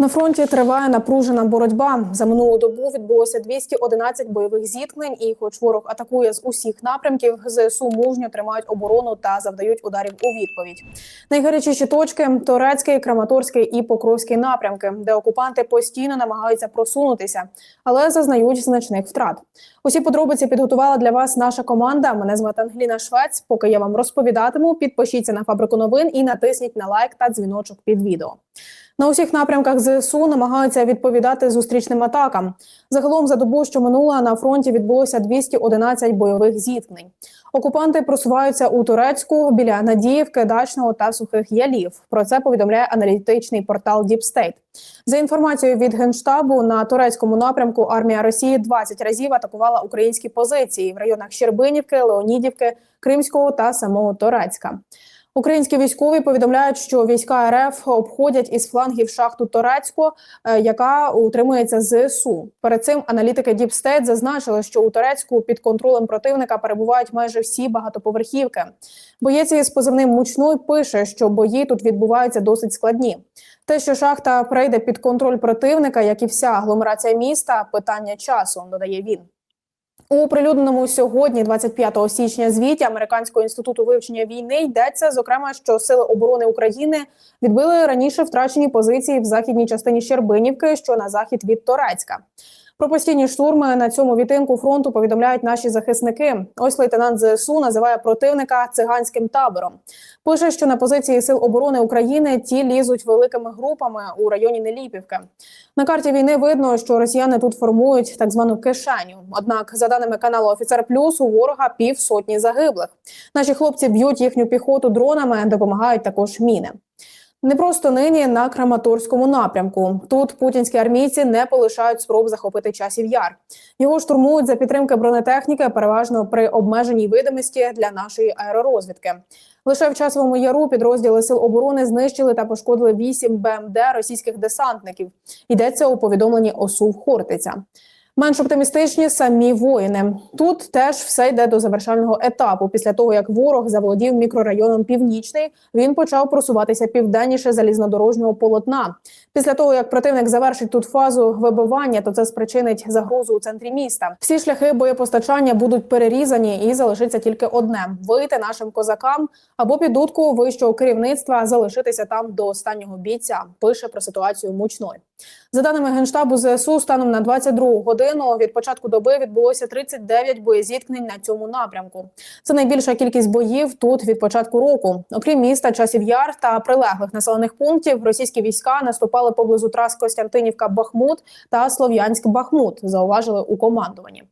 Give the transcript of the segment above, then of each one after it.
На фронті триває напружена боротьба. За минулу добу відбулося 211 бойових зіткнень. І, хоч ворог атакує з усіх напрямків, ЗСУ мужньо тримають оборону та завдають ударів у відповідь. Найгарячіші точки Торецький, Краматорський і Покровський напрямки, де окупанти постійно намагаються просунутися, але зазнають значних втрат. Усі подробиці підготувала для вас наша команда. Мене звати Ангеліна Швець. Поки я вам розповідатиму, підпишіться на фабрику новин і натисніть на лайк та дзвіночок під відео. На усіх напрямках ЗСУ намагаються відповідати зустрічним атакам. Загалом за добу, що минула на фронті, відбулося 211 бойових зіткнень. Окупанти просуваються у Турецьку біля Надіївки, Дачного та Сухих Ялів. Про це повідомляє аналітичний портал Deep State. За інформацією від генштабу на турецькому напрямку армія Росії 20 разів атакувала українські позиції в районах Щербинівки, Леонідівки, Кримського та самого Торецька. Українські військові повідомляють, що війська РФ обходять із флангів шахту Торецько, е, яка утримується ЗСУ. Перед цим аналітики State зазначили, що у Торецьку під контролем противника перебувають майже всі багатоповерхівки. Боєць із позивним мучной пише, що бої тут відбуваються досить складні. Те, що шахта прийде під контроль противника, як і вся агломерація міста, питання часу, додає він. У оприлюдненому сьогодні, 25 січня, звіті Американського інституту вивчення війни йдеться зокрема, що сили оборони України відбили раніше втрачені позиції в західній частині Щербинівки, що на захід від Торецька. Про постійні штурми на цьому відтинку фронту повідомляють наші захисники. Ось лейтенант ЗСУ називає противника циганським табором. Пише, що на позиції сил оборони України ті лізуть великими групами у районі Неліпівки. На карті війни видно, що росіяни тут формують так звану кишеню. Однак, за даними каналу Офіцер Плюс, у ворога пів сотні загиблих. Наші хлопці б'ють їхню піхоту дронами, допомагають також міни. Не просто нині на Краматорському напрямку. Тут путінські армійці не полишають спроб захопити часів яр. Його штурмують за підтримки бронетехніки, переважно при обмеженій видимості для нашої аеророзвідки. Лише в часовому яру підрозділи сил оборони знищили та пошкодили 8 БМД російських десантників. Йдеться у повідомленні ОСУ Хортиця. Менш оптимістичні самі воїни. Тут теж все йде до завершального етапу. Після того як ворог заволодів мікрорайоном Північний, він почав просуватися південніше залізнодорожнього полотна. Після того як противник завершить тут фазу вибивання, то це спричинить загрозу у центрі міста. Всі шляхи боєпостачання будуть перерізані, і залишиться тільки одне: вийти нашим козакам або під дудку вищого керівництва залишитися там до останнього бійця. Пише про ситуацію мучної. За даними генштабу ЗСУ, станом на 22 годину від початку доби відбулося 39 боєзіткнень на цьому напрямку. Це найбільша кількість боїв тут від початку року. Окрім міста, часів яр та прилеглих населених пунктів, російські війська наступали поблизу трас Костянтинівка Бахмут та Слов'янськ Бахмут. Зауважили у командуванні.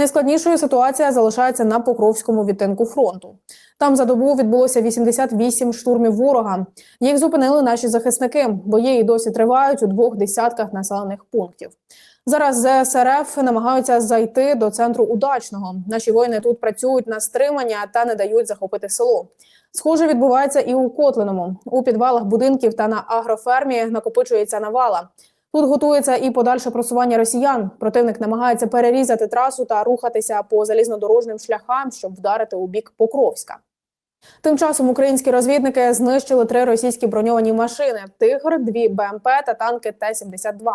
Найскладнішою ситуація залишається на Покровському відтинку фронту. Там за добу відбулося 88 штурмів ворога. Їх зупинили наші захисники. Бої і досі тривають у двох десятках населених пунктів. Зараз ЗСРФ намагаються зайти до центру удачного. Наші воїни тут працюють на стримання та не дають захопити село. Схоже, відбувається і у Котлиному. У підвалах будинків та на агрофермі накопичується навала. Тут готується і подальше просування росіян. Противник намагається перерізати трасу та рухатися по залізнодорожним шляхам, щоб вдарити у бік Покровська. Тим часом українські розвідники знищили три російські броньовані машини: Тигр, дві БМП та танки Т-72.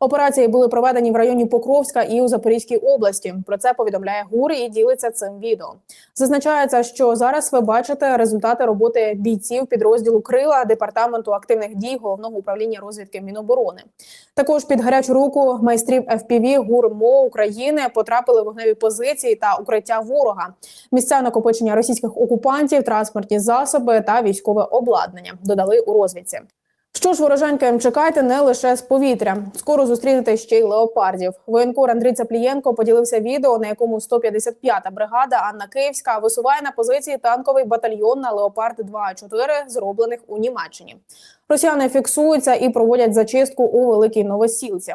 Операції були проведені в районі Покровська і у Запорізькій області. Про це повідомляє ГУР і ділиться цим відео. Зазначається, що зараз ви бачите результати роботи бійців підрозділу Крила департаменту активних дій головного управління розвідки Міноборони. Також під гарячу руку майстрів FPV ГУР МО України потрапили вогневі позиції та укриття ворога, місця накопичення російських окупантів, транспортні засоби та військове обладнання. Додали у розвідці. Що ж, вороженька, чекайте не лише з повітря. Скоро зустрінете ще й леопардів. Воєнкор Андрій Цаплієнко поділився відео, на якому 155-та бригада Анна Київська висуває на позиції танковий батальйон на Леопард 2 4 зроблених у Німеччині. Росіяни фіксуються і проводять зачистку у великій новосілці.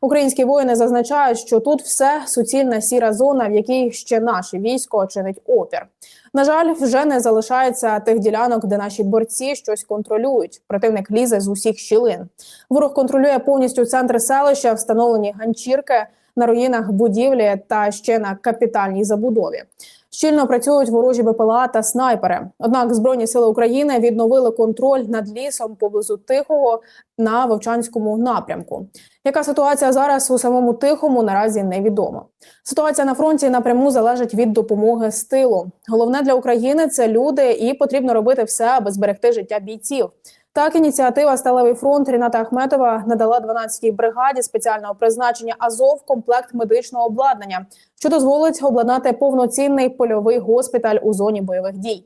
Українські воїни зазначають, що тут все суцільна сіра зона, в якій ще наше військо чинить опір. На жаль, вже не залишається тих ділянок, де наші борці щось контролюють. Противник лізе з усіх щілин. Ворог контролює повністю центр селища, встановлені ганчірки на руїнах будівлі та ще на капітальній забудові. Щільно працюють ворожі БПЛА та снайпери. Однак збройні сили України відновили контроль над лісом поблизу Тихого на Вовчанському напрямку. Яка ситуація зараз у самому Тихому наразі невідомо. Ситуація на фронті напряму залежить від допомоги з тилу. Головне для України це люди, і потрібно робити все, аби зберегти життя бійців. Так, ініціатива Сталевий фронт Ріната Ахметова надала 12-й бригаді спеціального призначення Азов комплект медичного обладнання, що дозволить обладнати повноцінний польовий госпіталь у зоні бойових дій.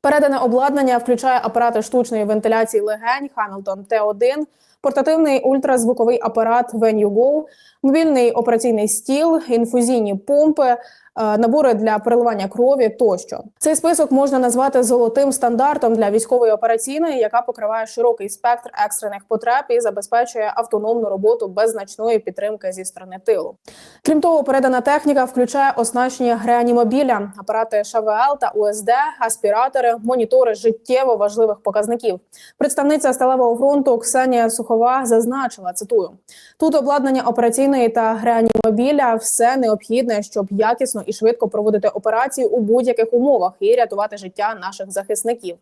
Передане обладнання включає апарати штучної вентиляції легень Хамілтон T1, портативний ультразвуковий апарат VenueGo, мобільний операційний стіл, інфузійні помпи, е, набори для переливання крові тощо. Цей список можна назвати золотим стандартом для військової операційної, яка покриває широкий спектр екстрених потреб і забезпечує автономну роботу без значної підтримки зі сторони тилу. Крім того, передана техніка включає оснащення реанімобіля, апарати ШВЛ та УСД, аспіратори, монітори життєво важливих показників. Представниця сталевого фронту Ксенія Сухова зазначила: цитую: тут обладнання операційної та реанімобіля все необхідне, щоб якісно і швидко проводити операції у будь-яких умовах і рятувати життя наших захисників.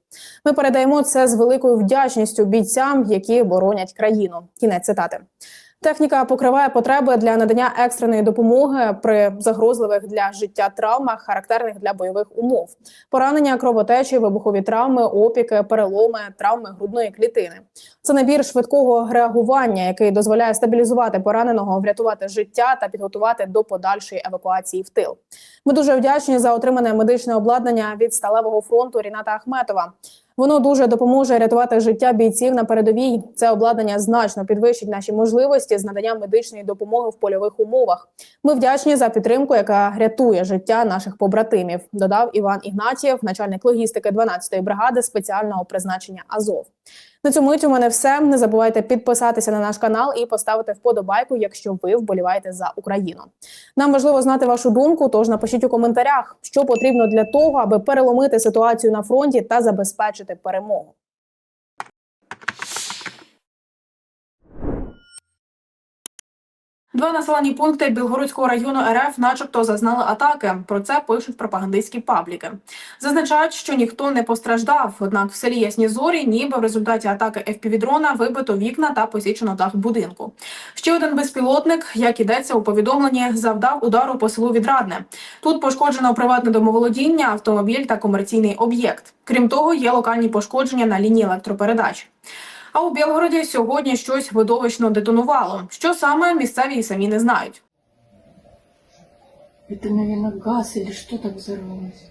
Ми передаємо це з великою вдячністю бійцям, які боронять країну. Кінець цитати. Техніка покриває потреби для надання екстреної допомоги при загрозливих для життя травмах, характерних для бойових умов, поранення, кровотечі, вибухові травми, опіки, переломи, травми грудної клітини. Це набір швидкого реагування, який дозволяє стабілізувати пораненого, врятувати життя та підготувати до подальшої евакуації в тил. Ми дуже вдячні за отримане медичне обладнання від сталевого фронту Ріната Ахметова. Воно дуже допоможе рятувати життя бійців на передовій. Це обладнання значно підвищить наші можливості з наданням медичної допомоги в польових умовах. Ми вдячні за підтримку, яка рятує життя наших побратимів. Додав Іван Ігнатієв, начальник логістики 12-ї бригади спеціального призначення Азов. На цьому мить у мене все. Не забувайте підписатися на наш канал і поставити вподобайку, якщо ви вболіваєте за Україну. Нам важливо знати вашу думку, тож напишіть у коментарях, що потрібно для того, аби переломити ситуацію на фронті та забезпечити перемогу. Два населені пункти Білгородського району РФ, начебто, зазнали атаки. Про це пишуть пропагандистські пабліки. Зазначають, що ніхто не постраждав. Однак в селі Ясні Зорі, ніби в результаті атаки FPV-дрона вибито вікна та посічено дах будинку. Ще один безпілотник, як ідеться у повідомленні, завдав удару по селу Відрадне. Тут пошкоджено приватне домоволодіння, автомобіль та комерційний об'єкт. Крім того, є локальні пошкодження на лінії електропередач. А у Білгороді сьогодні щось видовищно детонувало. Що саме місцеві і самі не знають. Это, наверное, газ или что так взорвалось?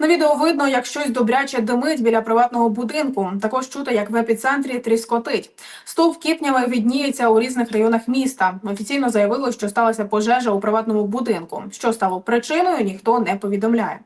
На відео видно, як щось добряче димить біля приватного будинку. Також чути, як в епіцентрі тріскотить. Стовп кіпнями відніється у різних районах міста. Офіційно заявили, що сталася пожежа у приватному будинку. Що стало причиною, ніхто не повідомляє.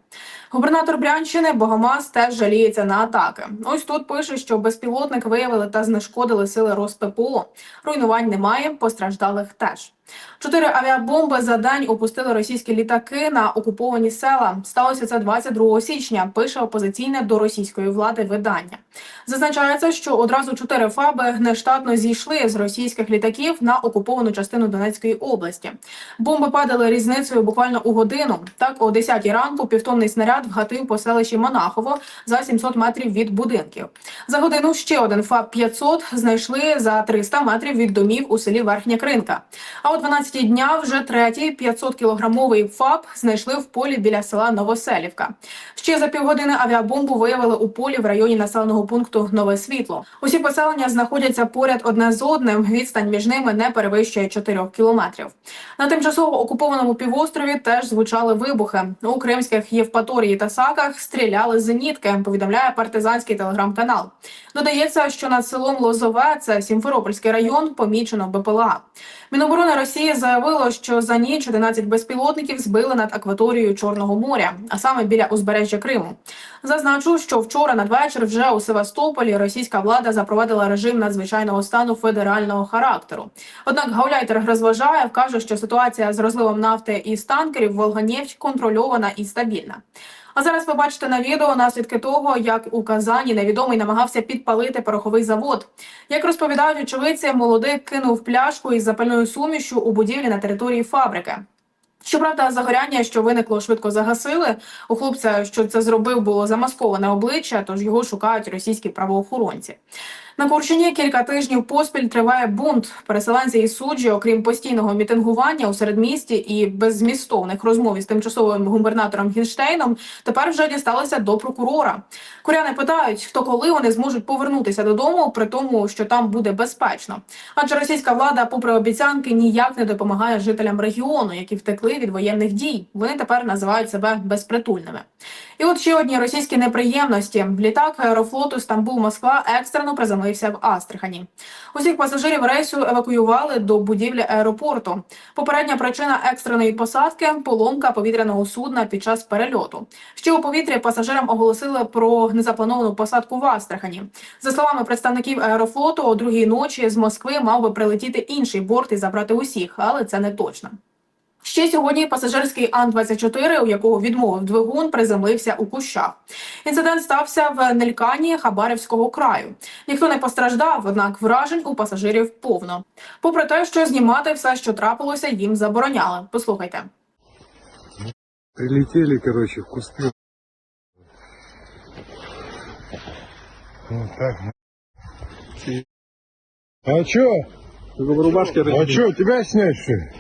Губернатор Брянщини Богомаз теж жаліється на атаки. Ось тут пише, що безпілотник виявили та знешкодили сили РосППО. Руйнувань немає, постраждалих теж. Чотири авіабомби за день опустили російські літаки на окуповані села. Сталося це 22 січня. Пише опозиційне до російської влади видання. Зазначається, що одразу чотири фаби нештатно зійшли з російських літаків на окуповану частину Донецької області. Бомби падали різницею буквально у годину. Так, о 10 ранку півтонний снаряд вгатив по селищі Монахово за 700 метрів від будинків. За годину ще один ФАБ 500 знайшли за 300 метрів від домів у селі Верхня Кринка. А о 12 дня вже третій 500 кілограмовий ФАБ знайшли в полі біля села Новоселівка. Ще за півгодини авіабомбу виявили у полі в районі населеного пункту Нове Світло. Усі поселення знаходяться поряд одне з одним. Відстань між ними не перевищує 4 кілометрів. На тимчасово окупованому півострові теж звучали вибухи. У кримських Євпаторії та Саках стріляли зенітки. Повідомляє партизанський телеграм-канал. Додається, що над селом Лозове, це Сімферопольський район, помічено БПЛА. Міноборони Росії заявило, що за ніч 11 безпілотників збили над акваторією Чорного моря, а саме біля узбережжя Криму. Зазначу, що вчора надвечір вже у Севастополі російська влада запровадила режим надзвичайного стану федерального характеру. Однак Гауляйтер розважає, вкаже, що ситуація з розливом нафти із танкерів в Волганєвч контрольована і стабільна. А зараз ви бачите на відео наслідки того, як у Казані невідомий намагався підпалити пороховий завод. Як розповідають очевидці, молодик кинув пляшку із запальною сумішю у будівлі на території фабрики. Щоправда, загоряння, що виникло, швидко загасили. У хлопця, що це зробив, було замасковане обличчя, тож його шукають російські правоохоронці. На Курщині кілька тижнів поспіль триває бунт. Переселенці і суджі, окрім постійного мітингування у середмісті і беззмістовних розмов із тимчасовим губернатором Гінштейном, тепер вже дісталися до прокурора. Куряни питають, хто коли вони зможуть повернутися додому, при тому, що там буде безпечно. Адже російська влада, попри обіцянки, ніяк не допомагає жителям регіону, які втекли від воєнних дій. Вони тепер називають себе безпритульними. І от ще одні російські неприємності. Літак аерофлоту Стамбул Москва екстрено приземлився в Астрахані. Усіх пасажирів рейсу евакуювали до будівлі аеропорту. Попередня причина екстреної посадки поломка повітряного судна під час перельоту. Ще у повітрі пасажирам оголосили про незаплановану посадку в Астрахані. За словами представників аерофлоту, о другій ночі з Москви мав би прилетіти інший борт і забрати усіх, але це не точно. Ще сьогодні пасажирський Ан-24, у якого відмовив двигун, приземлився у кущах. Інцидент стався в Нелькані Хабарівського краю. Ніхто не постраждав, однак вражень у пасажирів повно. Попри те, що знімати все, що трапилося, їм забороняли. Послухайте. Прилетели, короче, в кусты. Вот так. А чё? в рубашке А чё, тебя снять что ли?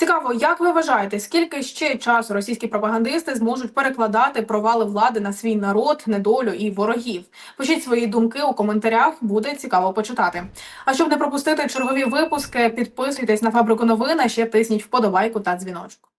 Цікаво, як ви вважаєте, скільки ще часу російські пропагандисти зможуть перекладати провали влади на свій народ, недолю і ворогів? Пишіть свої думки у коментарях, буде цікаво почитати. А щоб не пропустити чергові випуски, підписуйтесь на фабрику новин, а ще тисніть вподобайку та дзвіночок.